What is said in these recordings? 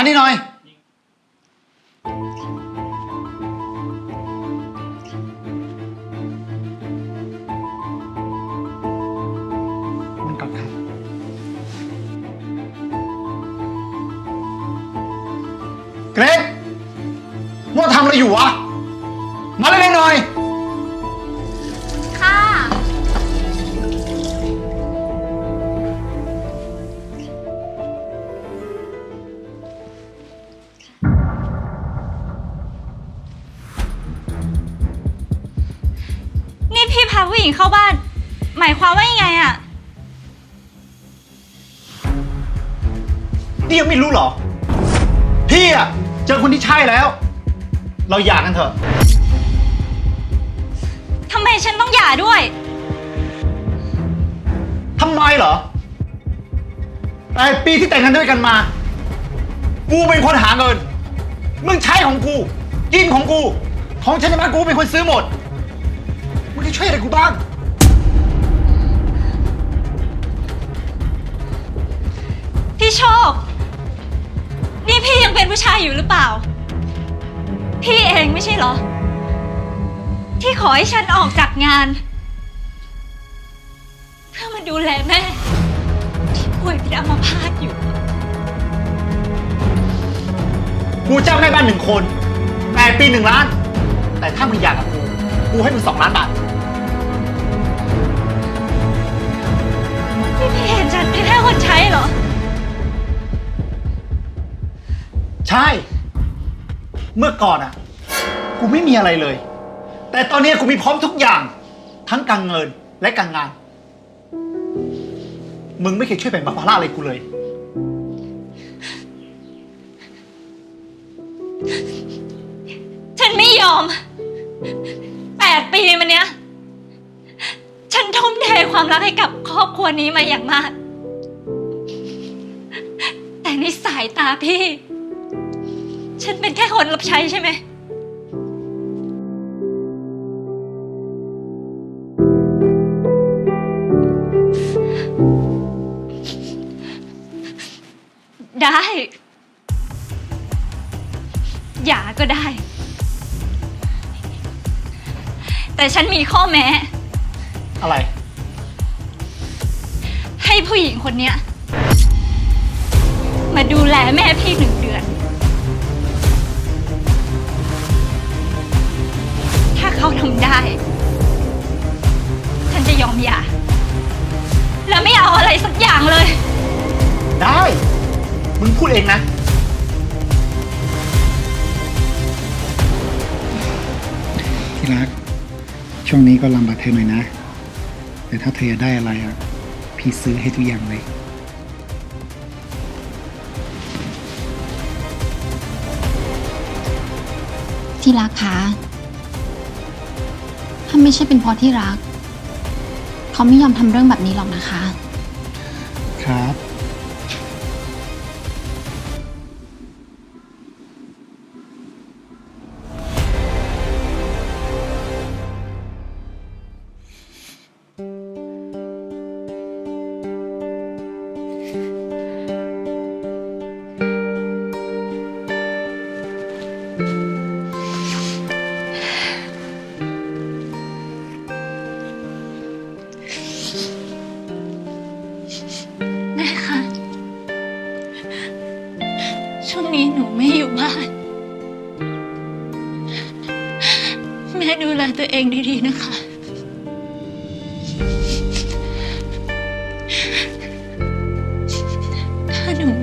มานี่หน่อย มันก่อนครับ เกรกมัวทำอะไรอยู่วะ มาเร็วๆหน่อย วามว่ายังไงอะนี่ยังไม่รู้เหรอ พี่อะเจอคนที่ใช่แล้ว เราหย่ากันเถอะ ทำไมฉันต้องหย่าด้วย ทำไมเหรอแต่ปีที่แต่งงานด้วยกันมา กูเป็นคนหาเงิน มึงใช้ของกู กินของกู ของฉันในบ้านกูเป็นคนซื้อหมด มึงจะช่วยอะไรกูบ้าง พี่โชค นี่พี่ยังเป็นผู้ชายอยู่หรือเปล่า พี่เองไม่ใช่เหรอ ที่ขอให้ฉันออกจากงาน เพื่อมาดูแลแม่ ที่ป่วยเป็นอัมพาตอยู่ กูจ้างแม่บ้านหนึ่งคนแต่ปีหนึ่งล้าน แต่ถ้ามึงอยากกับกู กูให้มึงสองล้านบาท นี่พี่เห็นฉันเป็นแค่คนใช้เหรอ ใช่ เมื่อก่อนอะกูไม่มีอะไรเลย แต่ตอนนี้กูมีพร้อมทุกอย่าง ทั้งการเงินและการงาน มึงไม่เคยช่วยแบ่งเบาภาระอะไรกูเลย ฉันไม่ยอม แปดปีมาเนี้ย ฉันทุ่มเทความรักให้กับครอบครัวนี้มาอย่างมาก แต่ในสายตาพี่ ฉันเป็นแค่คนรับใช้ใช่ไหม ได้ อย่าก็ได้ แต่ฉันมีข้อแม้ อะไร ให้ผู้หญิงคนเนี้ย มาดูแลแม่พี่หนึ่งเดือน เขาทำได้ ฉันจะยอมหย่า แล้วไม่เอาอะไรสักอย่างเลย ได้ มึงพูดเองนะ ที่รัก ช่วงนี้ก็ลำบากเธอหน่อยนะ แต่ถ้าเธออยากได้อะไรอะ พี่ซื้อให้ทุกอย่างเลย ที่รักคะถ้า ไม่ใช่เป็นเพราะที่รัก เขาไม่ยอมทำเรื่องแบบนี้หรอกนะคะ ครับ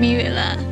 ถ้าห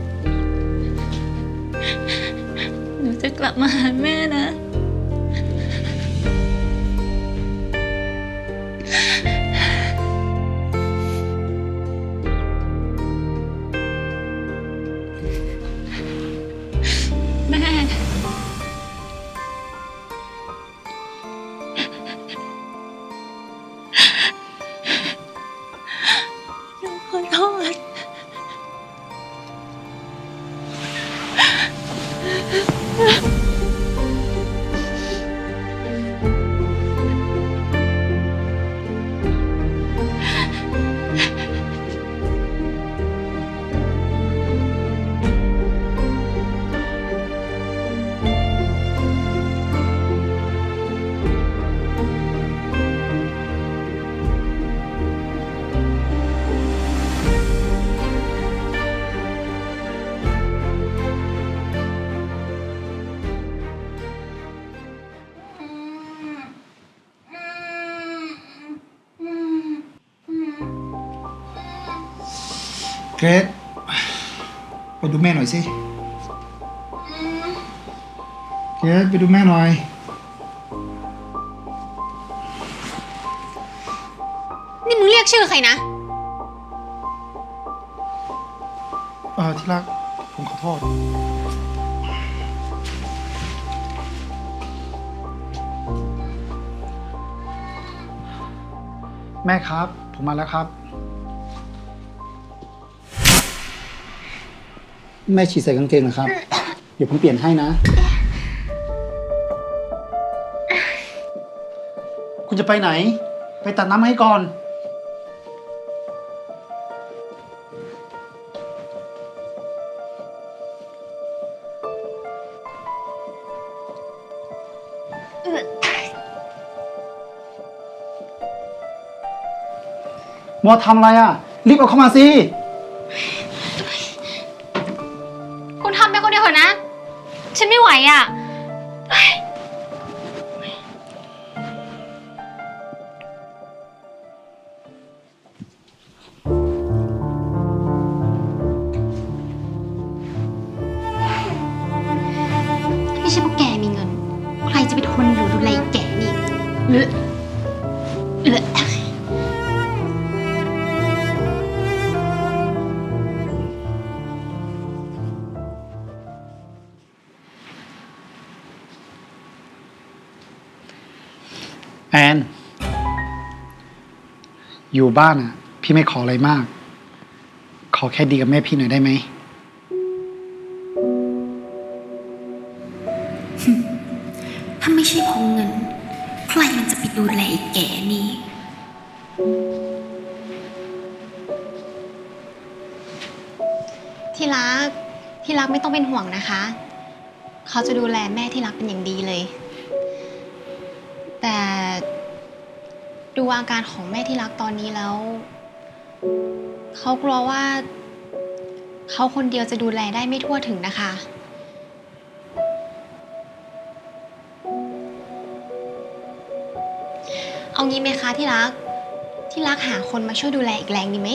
เกรซไปดูแม่หน่อยสิ เกรซไปดูแม่หน่อย นี่มึงเรียกชื่อใครนะ เออที่รัก ผมขอโทษ แม่ครับ ผมมาแล้วครับ แม่ฉีดใส่กางเกงเหรอครับ เดี๋ยวผมเปลี่ยนให้นะ คุณจะไปไหน ไปตัดน้ำให้ก่อน มัวทำอะไรอะ รีบเอาเข้ามาสิ แอน อยู่บ้านอะพี่ไม่ขออะไรมาก ขอแค่ดีกับแม่พี่หน่อยได้ไหม ถ้าไม่ใช่เพราะเงิน ใครมันจะไปดูแลไอ้แก่นี่ที่รัก ที่รักไม่ต้องเป็นห่วงนะคะ เขาจะดูแลแม่ที่รักเป็นอย่างดีเลย ดูอาการของแม่ที่รักตอนนี้แล้ว เขากลัวว่า เขาคนเดียวจะดูแลได้ไม่ทั่วถึงนะคะ เอางี้ไหมคะที่รัก ที่รักหาคนมาช่วยดูแลอีกแรงดีไหม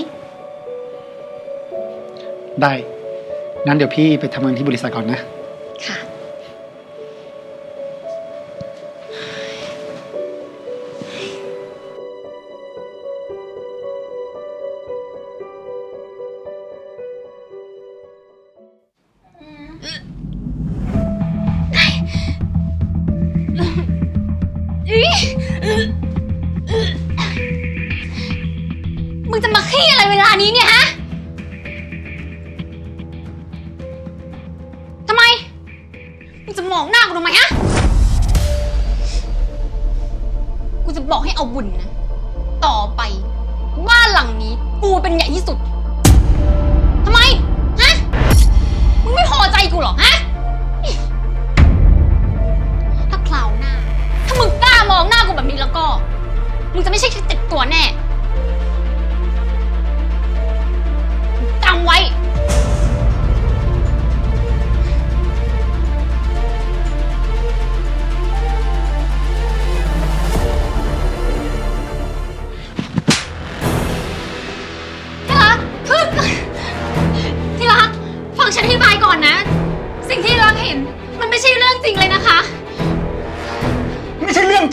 ได้ งั้นเดี๋ยวพี่ไปทำงานที่บริษัทก่อนนะ มึงจะมองหน้ากูทำไมฮะ กูจะบอกให้เอาบุญนะ ต่อไปบ้านหลังนี้กูเป็นใหญ่ที่สุด ทำไม ฮะ มึงไม่พอใจกูเหรอ ฮะ ถ้าคราวหน้า ถ้ามึงกล้ามองหน้ากูแบบนี้แล้วก็ มึงจะไม่ใช่แค่เจ็บตัวแน่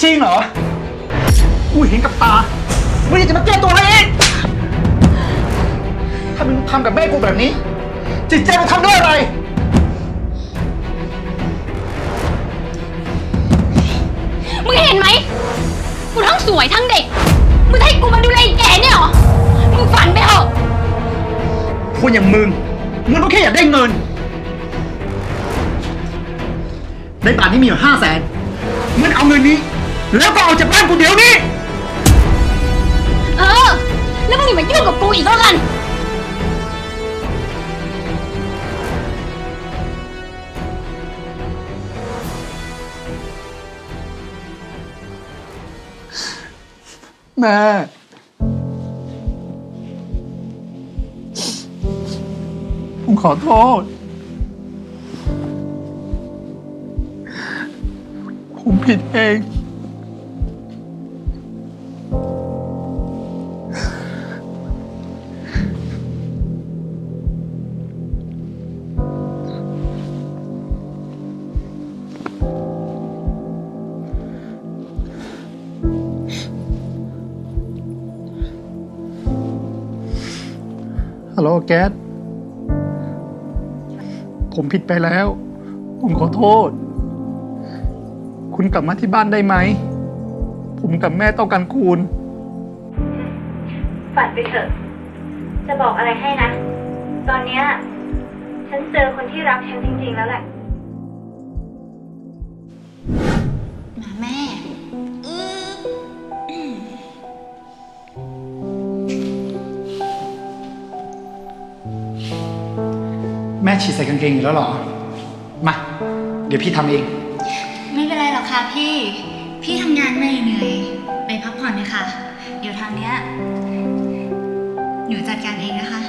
จริงเหรอ กูเห็นกับตามึงยังจะมาแก้ตัวอะไรอีกถ้ามึงทำกับแม่กูแบบนี้ จิตใจมึงทำด้วยอะไร มึงเห็นไหม กูทั้งสวยทั้งเด็ก มึงจะให้กูมาดูแลไอ้แกเนี่ยเหรอ มึงฝันไปเถอะ คนอย่างมึง มึงก็แค่อยากได้เงิน ในป่านนี้มีอยู่ห้าแสนมึงเอาเงินนี้ แล้วก็เอาจากบ้านกูเดี๋ยวนี้ เออ แล้วมึงอย่ามายุ่งกับกูอีกแล้วกัน แม่ ผมขอโทษ ผมผิดเอง ฮัลโหลแก๊สผมผิดไปแล้ว ผมขอโทษ คุณกลับมาที่บ้านได้ไหม ผมกับแม่ต้องการคุณ ฝันไปเถอะ จะบอกอะไรให้นะ ตอนเนี้ยฉันเจอคนที่รักฉันจริงๆแล้วแหละ มาแม่ แม่ฉีดใส่กางเกงอยู่แล้วเหรอ มา เดี๋ยวพี่ทำเอง ไม่เป็นไรหรอกค่ะพี่ พี่ทำงานเหนื่อยเหนื่อยไปพักผ่อนเลยค่ะ เดี๋ยวทางเนี้ย หนูจัดการเองนะคะ